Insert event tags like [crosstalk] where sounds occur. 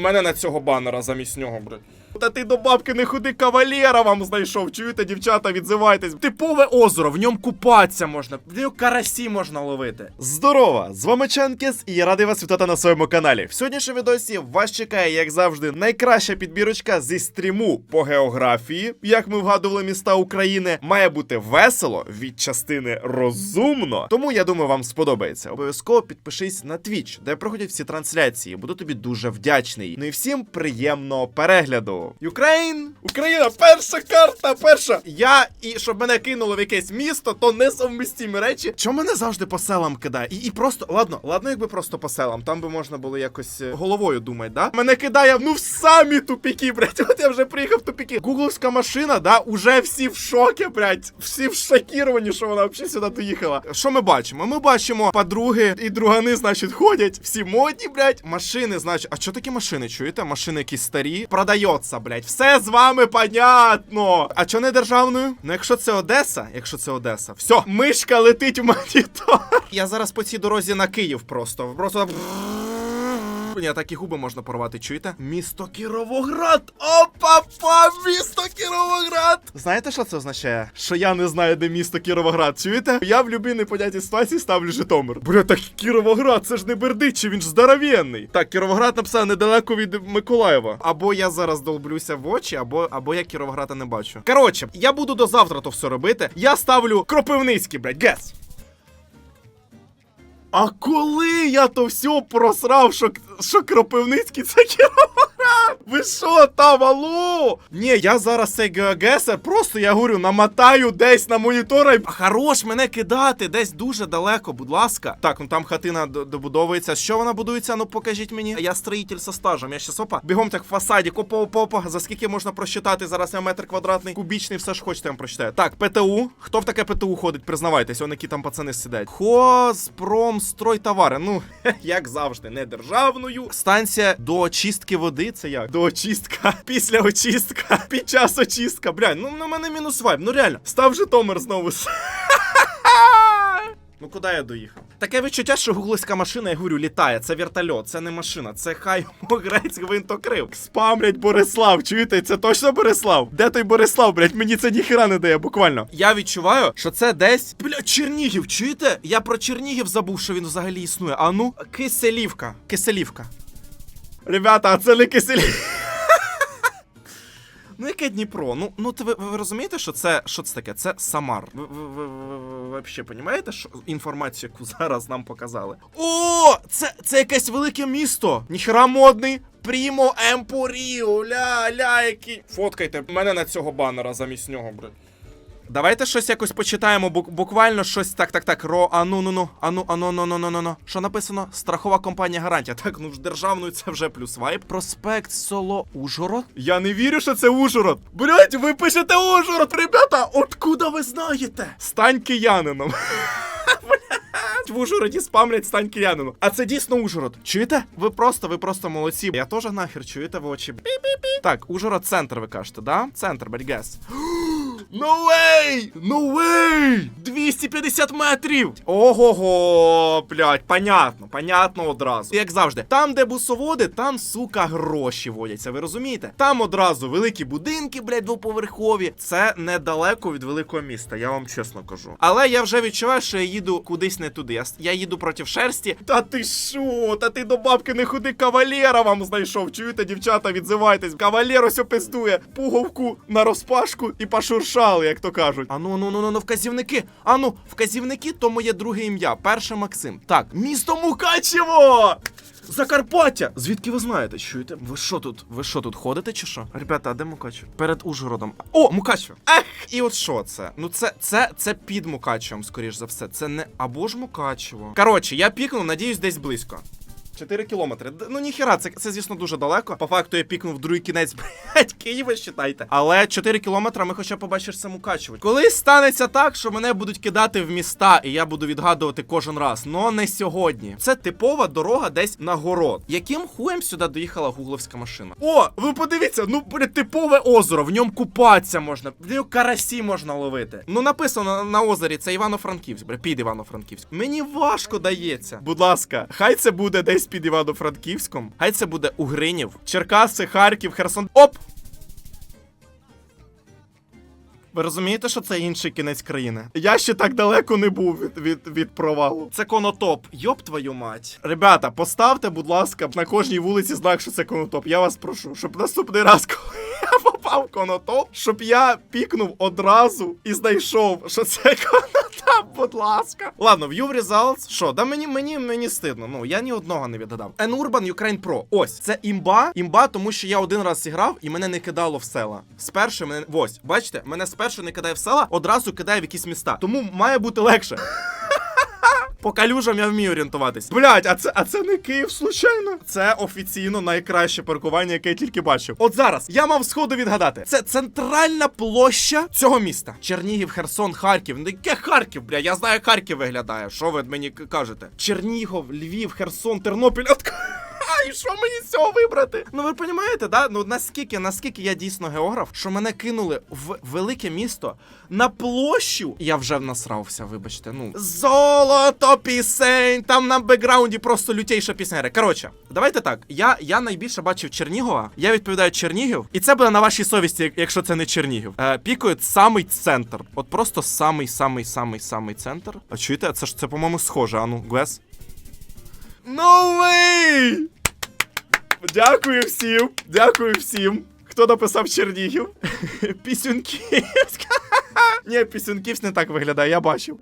Мене на цього банера замість нього, блядь. Та ти до бабки не ходи, кавалера вам знайшов. Чуєте, дівчата, відзивайтесь. Типове озеро, в ньому купатися можна, в ньому карасі можна ловити. Здорово! З вами Чанкіс і я радий вас вітати на своєму каналі. В сьогоднішньому відосі вас чекає, як завжди, найкраща підбірочка зі стріму по географії. Як ми вгадували міста України, має бути весело від частини розумно. Тому я думаю, вам сподобається. Обов'язково підпишись на Twitch, де проходять всі трансляції. Буду тобі дуже вдячний. Ну і всім приємного перегляду. Юкрейн! Україна, перша карта, перша! Я і щоб мене кинуло в якесь місто, то несовмістімі речі. Чому мене завжди по селам кидає? І, і просто, ладно, ладно, якби просто по селам. Там би можна було якось е, головою думати, да? Мене кидає ну в самі тупіки, блядь. От я вже приїхав в тупіки. Гугловська машина, да, уже всі в шокі, блядь. Всі в шокіровані, що вона взагалі сюди доїхала. Що ми бачимо? Ми бачимо подруги і другани, значить, ходять. Всі модні, блядь. Машини, значить. А що такі машини? Чуєте? Машини якісь старі. Продається, блядь. Все з вами понятно. А чо не державною? Ну, якщо це Одеса, якщо це Одеса, все, мишка летить в монітор. [laughs] Я зараз по цій дорозі на Київ просто. Просто. Ні, такі губи можна порвати, чуєте? Місто Кіровоград! Опа-па! Місто Кіровоград! Знаєте, що це означає? Що я не знаю, де місто Кіровоград, чуєте? Я в любій непонятній ситуації ставлю Житомир. Бля, так Кіровоград, це ж не Бердичі, він ж здоровенний. Так, Кіровоград написав недалеко від Миколаєва. Або я зараз долблюся в очі, або, або я Кіровограда не бачу. Коротше, я буду до завтра то все робити. Я ставлю Кропивницький, блядь, гес. А коли я то все просрав, що, що Кропивницький це Кіровоград? Ви що там, алло? Ні, я зараз цей геогесер просто, я говорю, намотаю десь на монітора і хорош мене кидати десь дуже далеко, будь ласка. Так, ну там хатина добудовується. Що вона будується? Ну покажіть мені. Я строїтель со стажем. Я щас опа. Бігом так в фасаді, опа, опа, опа. За скільки можна просчитати? Зараз я метр квадратний, кубічний, все ж хочете, я вам прочитаю. Так, ПТУ. Хто в таке ПТУ ходить? Признавайтесь, он які там пацани сидять. Хозпромстройтовари. Ну, [laughs] як завжди, не державною. Станція до очистки води. Це як? Очистка. [laughs] Після очистка. Під час очистка. Бля, ну на мене мінус вайб. Ну реально. Став Житомир знову. [laughs] Ну куди я доїхав? Таке відчуття, що гугловська машина, я говорю, літає. Це вертольот, це не машина, це хай [laughs] грець гвинтокрив. Спамлять Борислав, чуєте? Це точно Борислав? Де той Борислав, блять? Мені це ніхера не дає, буквально. Я відчуваю, що це десь. Бля, Чернігів, чуєте? Я про Чернігів забув, що він взагалі існує. А ну, Киселівка. Киселівка. Ребята, а це не. Ну, яке Дніпро? Ну, ну ви, ви розумієте, що це що це таке? Це Самар. Ви, ви, ви, взагалі розумієте, що інформацію, яку зараз нам показали? О! Це, це якесь велике місто! Ніхера модний! Прімо Емпоріо, ля, ля, які. Фоткайте мене на цього банера замість нього, блядь. Давайте щось якось почитаємо, буквально щось так, так, так. Ро, ану, ну, ну, ану, ану, ну, ну, ну, ну, ну. Що написано? Страхова компанія гарантія. Так, ну ж державною це вже плюс вайп. Проспект Соло Ужгород. Я не вірю, що це Ужгород. Блять, ви пишете Ужгород, ребята! Откуда ви знаєте? Стань киянином. [laughs] В Ужгороді спамлять стань киянином. А це дійсно Ужгород. Чуєте? Ви просто, ви просто молодці. Я теж нахер чуєте в очі. Так, Ужгород центр, ви кажете, да? Центр, бельгес. No way! No way! 250 метрів! Ого-го, блядь, понятно, понятно одразу. Як завжди, там, де бусоводи, там, сука, гроші водяться, ви розумієте? Там одразу великі будинки, блядь, двоповерхові. Це недалеко від великого міста, я вам чесно кажу. Але я вже відчуваю, що я їду кудись не туди. Я, я їду проти шерсті. Та ти що? Та ти до бабки не ходи, кавалера вам знайшов. Чуєте, дівчата, відзивайтесь. Кавалер ось опиздує. Пуговку на розпашку і пошуршали, як то кажуть. Ану, ну, ну, ну, ну, вказівники. Ану, вказівники то моє друге ім'я. Перше Максим. Так, місто Мукачево! Закарпаття! Звідки ви знаєте? Чуєте? Ви що тут? Ви що тут ходите чи що? Ребята, а де Мукачево? Перед Ужгородом. О, Мукачево! Ех! І от що це? Ну це, це, це під Мукачевом, скоріш за все. Це не або ж Мукачево. Коротше, я пікнув, надіюсь, десь близько. 4 кілометри. Ну ніхера, це, це звісно дуже далеко. По факту я пікнув другий кінець, [laughs] блядь, Києва, считайте. Але 4 кілометри ми хоча б побачиш це Мукачево. Колись станеться так, що мене будуть кидати в міста, і я буду відгадувати кожен раз. Но не сьогодні. Це типова дорога десь на город. Яким хуєм сюди доїхала гугловська машина? О, ви подивіться, ну типове озеро, в ньому купатися можна, в ньому карасі можна ловити. Ну написано на озері, це Івано-Франківськ, під Івано-Франківськ. Мені важко дається. Будь ласка, хай це буде десь під Івано-Франківськом. Хай це буде Угринів, Черкаси, Харків, Херсон. Оп! Ви розумієте, що це інший кінець країни? Я ще так далеко не був від, від, від провалу. Це конотоп. Йоп твою мать. Ребята, поставте, будь ласка, на кожній вулиці знак, що це конотоп. Я вас прошу, щоб наступний раз, коли [laughs] попав конотоп, щоб я пікнув одразу і знайшов, що це [laughs] конотоп, будь ласка. Ладно, view results. Що, да мені мені мені стидно. Ну я ні одного не відгадав. N Urban Ukraine Pro. Ось це імба. Імба, тому що я один раз зіграв і мене не кидало в села. Спершу мене. Ось, бачите, мене спершу не кидає в села, одразу кидає в якісь міста. Тому має бути легше. По калюжам я вмію орієнтуватись. Блять, а це, а це не Київ, случайно? Це офіційно найкраще паркування, яке я тільки бачив. От зараз я мав сходу відгадати. Це центральна площа цього міста. Чернігів, Херсон, Харків. Ну яке Харків, бля? Я знаю, як Харків виглядає. Що ви мені кажете? Чернігов, Львів, Херсон, Тернопіль. І що мені з цього вибрати? Ну ви розумієте, да? Ну наскільки, наскільки я дійсно географ, що мене кинули в велике місто на площу. Я вже насрався, вибачте. Ну золото пісень. Там на бекграунді просто лютейша пісня. Коротше, давайте так. Я, я найбільше бачив Чернігова. Я відповідаю Чернігів, і це буде на вашій совісті, якщо це не Чернігів. Е, пікають самий центр. От просто самий, самий, самий, самий центр. А чуєте, це ж це, по-моєму, схоже. Ану, Глес. No way! Дякую всім, дякую всім. Хто написав Чернігів? [laughs] Пісюнківськ. [laughs] Ні, Пісюнківськ не так виглядає, я бачив.